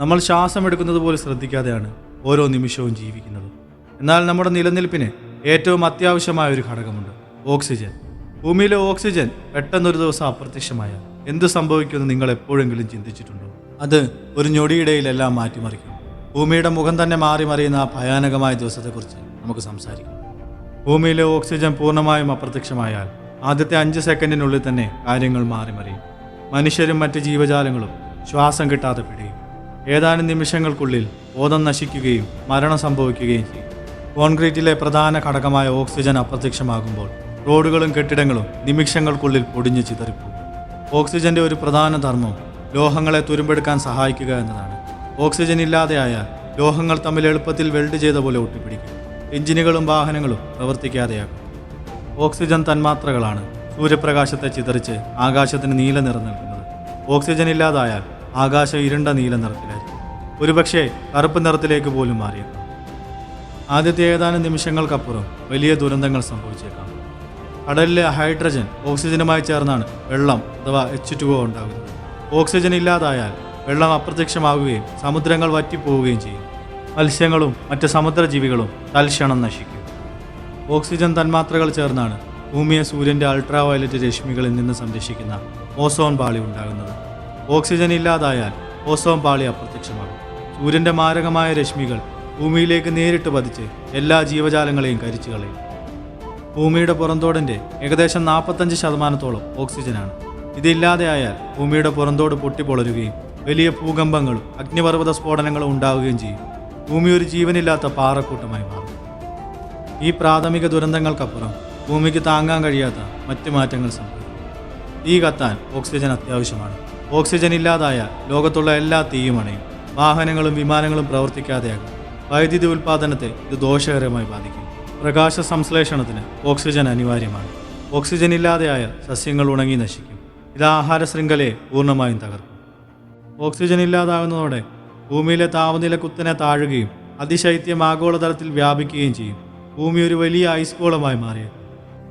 നമ്മൾ ശ്വാസം എടുക്കുന്നത് പോലും ശ്രദ്ധിക്കാതെയാണ് ഓരോ നിമിഷവും ജീവിക്കുന്നത്. എന്നാൽ നമ്മുടെ നിലനിൽപ്പിന് ഏറ്റവും അത്യാവശ്യമായ ഒരു ഘടകമുണ്ട് ഓക്സിജൻ. ഭൂമിയിലെ ഓക്സിജൻ പെട്ടെന്നൊരു ദിവസം അപ്രത്യക്ഷമായ എന്ത് സംഭവിക്കുമെന്ന് നിങ്ങൾ എപ്പോഴെങ്കിലും ചിന്തിച്ചിട്ടുണ്ടോ? അത് ഒരു ഞൊടിയിടയിലെല്ലാം മാറ്റിമറിക്കും. ഭൂമിയുടെ മുഖം തന്നെ മാറി മറിയുന്ന ആ ഭയാനകമായ ദിവസത്തെക്കുറിച്ച് നമുക്ക് സംസാരിക്കാം. ഭൂമിയിലെ ഓക്സിജൻ പൂർണമായും അപ്രത്യക്ഷമായാൽ ആദ്യത്തെ അഞ്ച് സെക്കൻഡിനുള്ളിൽ തന്നെ കാര്യങ്ങൾ മാറി മറിയും. മനുഷ്യരും മറ്റ് ജീവജാലങ്ങളും ശ്വാസം കിട്ടാതെ പിടിയും ഏതാനും നിമിഷങ്ങൾക്കുള്ളിൽ ബോധം നശിക്കുകയും മരണം സംഭവിക്കുകയും ചെയ്യും. കോൺക്രീറ്റിലെ പ്രധാന ഘടകമായ ഓക്സിജൻ അപ്രത്യക്ഷമാകുമ്പോൾ റോഡുകളും കെട്ടിടങ്ങളും നിമിഷങ്ങൾക്കുള്ളിൽ പൊടിഞ്ഞു ചിതറിപ്പോകും. ഓക്സിജന്റെ ഒരു പ്രധാന ധർമ്മം ലോഹങ്ങളെ തുരുമ്പെടുക്കാൻ സഹായിക്കുക എന്നതാണ്. ഓക്സിജൻ ഇല്ലാതെയായാൽ ലോഹങ്ങൾ തമ്മിൽ എളുപ്പത്തിൽ വെൽഡ് ചെയ്ത പോലെ ഒട്ടിപ്പിടിക്കും. എഞ്ചിനുകളും വാഹനങ്ങളും പ്രവർത്തിക്കാതെയാകും. ഓക്സിജൻ തന്മാത്രകളാണ് സൂര്യപ്രകാശത്തെ ചിതറിച്ച് ആകാശത്തിന് നീല നിറം നൽകുന്നത്. ഓക്സിജൻ ഇല്ലാതായാൽ ആകാശം ഇരുണ്ട നീല നിറത്തിലായിരിക്കും ഒരുപക്ഷെ കറുപ്പ് നിറത്തിലേക്ക് പോലും മാറിയേക്കാം. ആദ്യത്തെ ഏതാനും നിമിഷങ്ങൾക്കപ്പുറം വലിയ ദുരന്തങ്ങൾ സംഭവിച്ചേക്കാം. കടലിലെ ഹൈഡ്രജൻ ഓക്സിജനുമായി ചേർന്നാണ് വെള്ളം അഥവാ എച്ച് ടു ഒ ഉണ്ടാകുന്നത്. ഓക്സിജൻ ഇല്ലാതായാൽ വെള്ളം അപ്രത്യക്ഷമാവുകയും സമുദ്രങ്ങൾ വറ്റിപ്പോവുകയും ചെയ്യും. മത്സ്യങ്ങളും മറ്റ് സമുദ്രജീവികളും തൽക്ഷണം നശിക്കും. ഓക്സിജൻ തന്മാത്രകൾ ചേർന്നാണ് ഭൂമിയെ സൂര്യന്റെ അൾട്രാവയലറ്റ് രശ്മികളിൽ നിന്ന് സംരക്ഷിക്കുന്ന ഓസോൺ പാളി ഉണ്ടാകുന്നത്. ഓക്സിജൻ ഇല്ലാതായാൽ ഓസോൺ പാളി അപ്രത്യക്ഷമാകും. സൂര്യന്റെ മാരകമായ രശ്മികൾ ഭൂമിയിലേക്ക് നേരിട്ട് പതിച്ച് എല്ലാ ജീവജാലങ്ങളെയും കരിച്ചു കളയും. ഭൂമിയുടെ പുറന്തോടിന്റെ ഏകദേശം നാൽപ്പത്തഞ്ച് ശതമാനത്തോളം ഓക്സിജനാണ്. ഇതില്ലാതെയായാൽ ഭൂമിയുടെ പുറന്തോട് പൊട്ടിപ്പൊളരുകയും വലിയ ഭൂകമ്പങ്ങളും അഗ്നിപർവത സ്ഫോടനങ്ങളും ഉണ്ടാവുകയും ചെയ്യും. ഭൂമി ഒരു ജീവനില്ലാത്ത പാറക്കൂട്ടമായി മാറും. ഈ പ്രാഥമിക ദുരന്തങ്ങൾക്കപ്പുറം ഭൂമിക്ക് താങ്ങാൻ കഴിയാത്ത മറ്റ് മാറ്റങ്ങൾ സംഭവിക്കും. തീ കത്താൻ ഓക്സിജൻ അത്യാവശ്യമാണ്. ഓക്സിജൻ ഇല്ലാതായ ലോകത്തുള്ള എല്ലാ തീയും അണയും. വാഹനങ്ങളും വിമാനങ്ങളും പ്രവർത്തിക്കാതെയാകും. വൈദ്യുതി ഉൽപ്പാദനത്തെ ഇത് ദോഷകരമായി ബാധിക്കും. പ്രകാശ സംശ്ലേഷണത്തിന് ഓക്സിജൻ അനിവാര്യമാണ്. ഓക്സിജൻ ഇല്ലാതെയായ സസ്യങ്ങൾ ഉണങ്ങി നശിക്കും. ഇത് ആഹാര ശൃംഖലയെ പൂർണമായും തകർക്കും. ഓക്സിജൻ ഇല്ലാതാകുന്നതോടെ ഭൂമിയിലെ താപനില കുത്തനെ താഴുകയും അതിശൈത്യം ആഗോളതലത്തിൽ വ്യാപിക്കുകയും ചെയ്യും. ഭൂമി ഒരു വലിയ ഐസ്കോളമായി മാറിയേക്കും.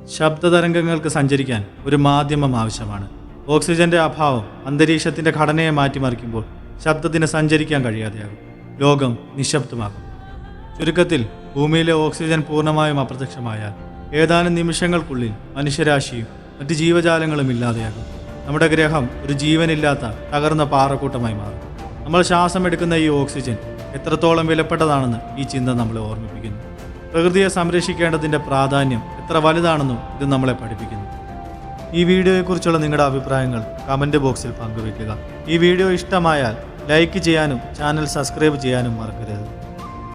ശബ്ദതരംഗങ്ങൾക്ക് സഞ്ചരിക്കാൻ ഒരു മാധ്യമം ആവശ്യമാണ്. ഓക്സിജന്റെ അഭാവം അന്തരീക്ഷത്തിന്റെ ഘടനയെ മാറ്റിമറിക്കുമ്പോൾ ശബ്ദത്തിന് സഞ്ചരിക്കാൻ കഴിയാതെയാകും. ലോകം നിശബ്ദമാകും. ചുരുക്കത്തിൽ ഭൂമിയിലെ ഓക്സിജൻ പൂർണമായും അപ്രത്യക്ഷമായാൽ ഏതാനും നിമിഷങ്ങൾക്കുള്ളിൽ മനുഷ്യരാശിയും മറ്റ് ജീവജാലങ്ങളും ഇല്ലാതെയാകും. നമ്മുടെ ഗ്രഹം ഒരു ജീവനില്ലാത്ത തകർന്ന പാറക്കൂട്ടമായി മാറും. നമ്മൾ ശ്വാസം എടുക്കുന്ന ഈ ഓക്സിജൻ എത്രത്തോളം വിലപ്പെട്ടതാണെന്ന് ഈ ചിന്ത നമ്മളെ ഓർമ്മിപ്പിക്കുന്നു. പ്രകൃതിയെ സംരക്ഷിക്കേണ്ടതിന്റെ പ്രാധാന്യം എത്ര വലുതാണെന്നും ഇത് നമ്മളെ പഠിപ്പിക്കുന്നു. ഈ വീഡിയോയെക്കുറിച്ചുള്ള നിങ്ങളുടെ അഭിപ്രായങ്ങൾ കമന്റ് ബോക്സിൽ പങ്കുവയ്ക്കുക. ഈ വീഡിയോ ഇഷ്ടമായാൽ ലൈക്ക് ചെയ്യാനും ചാനൽ സബ്സ്ക്രൈബ് ചെയ്യാനും മറക്കരുത്.